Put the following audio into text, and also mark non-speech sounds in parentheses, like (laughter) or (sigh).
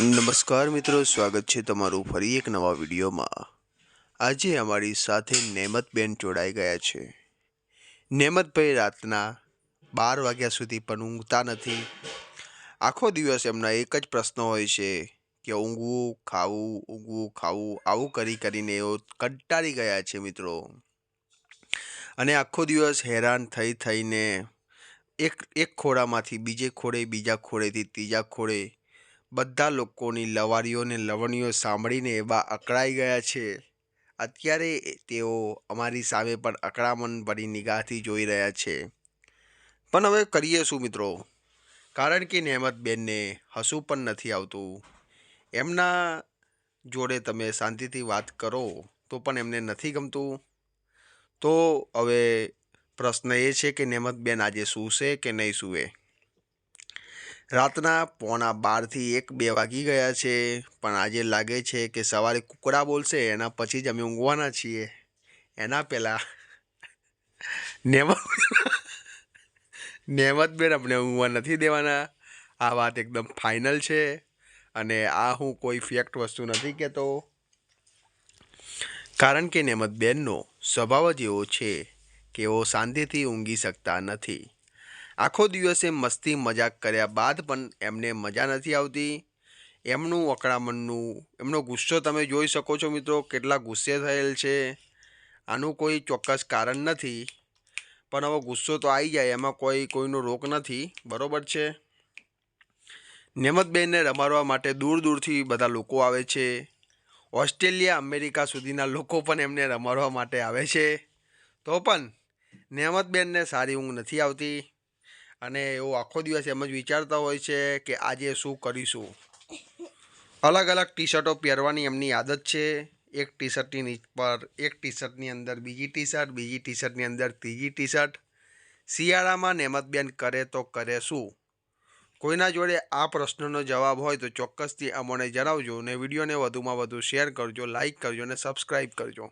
નમસ્કાર મિત્રો, સ્વાગત છે તમારું ફરી એક નવા વિડીયોમાં. આજે અમારી સાથે નેમતબેન જોડાઈ ગયા છે. નેમતભાઈ રાતના બાર વાગ્યા સુધી પણ ઊંઘતા નથી. આખો દિવસ એમના એક જ પ્રશ્ન હોય છે કે ઊંઘવું, ખાવું ઊંઘવું, ખાવું, આવું કરી કરીને એઓ કંટાળી ગયા છે મિત્રો. અને આખો દિવસ હેરાન થઈ થઈને એક એક ખોળામાંથી બીજે ખોળે, બીજા ખોળેથી ત્રીજા ખોળે બધા લોકોની લવારીઓને લવણીઓ સાંભળીને એવા અકળાઈ ગયા છે. અત્યારે તેઓ અમારી સામે પણ અકળામણ ભરી નિગાહથી જોઈ રહ્યા છે. પણ હવે કરીએ શું મિત્રો? કારણ કે નહેમતબેનને હસવું પણ નથી આવતું. એમના જોડે તમે શાંતિથી વાત કરો તો પણ એમને નથી ગમતું. તો હવે પ્રશ્ન એ છે કે નહેમતબેન આજે સૂશે કે નહીં સૂવે રાતના પોણા બારથી એક બે વાગી ગયા છે, પણ આજે લાગે છે કે સવારે કુકડા બોલશે, એના પછી જ અમે ઊંઘવાના છીએ. એના પહેલાં નેમત (laughs) નેમતબેન અમને ઊંઘવા નથી દેવાના. આ વાત એકદમ ફાઇનલ છે અને આ હું કોઈ ફેક્ટ વસ્તુ નથી કહેતો. કારણ કે નેમતબેનનો સ્વભાવ જ એવો છે કે એઓ શાંતિથી ઊંઘી શકતા નથી. આખો દિવસે મસ્તી મજાક કર્યા બાદ પણ એમને મજા નથી આવતી. એમનું અકળામણનું એમનો ગુસ્સો તમે જોઈ શકો છો મિત્રો, કેટલા ગુસ્સે થયેલ છે. આનું કોઈ ચોક્કસ કારણ નથી. પણ હવે ગુસ્સો તો આવી જાય, એમાં કોઈ, કોઈનો રોક નથી. બરાબર છે? નેમતબેનને રમાડવા માટે દૂર દૂરથી બધા લોકો આવે છે. ઓસ્ટ્રેલિયા, અમેરિકા સુધીના લોકો પણ એમને રમાડવા માટે આવે છે. તો પણ નેમતબેનને સારી ઊંઘ નથી આવતી. અને એઓ આખો દિવસ એમ જ વિચારતા હોય છે કે આજે શું કરીશું. અલગ અલગ ટી શર્ટો પહેરવાની એમની આદત છે. એક ટી શર્ટની પર એક ટી શર્ટની અંદર બીજી ટી શર્ટ બીજી ટી શર્ટની અંદર ત્રીજી ટી શર્ટ શિયાળામાં નેમતબેન કરે તો કરે શું? કોઈના જોડે આ પ્રશ્નનો જવાબ હોય તો ચોક્કસથી અમને જણાવજો અને વિડીયોને વધુમાં વધુ શેર કરજો લાઇક કરજો અને સબસ્ક્રાઈબ કરજો.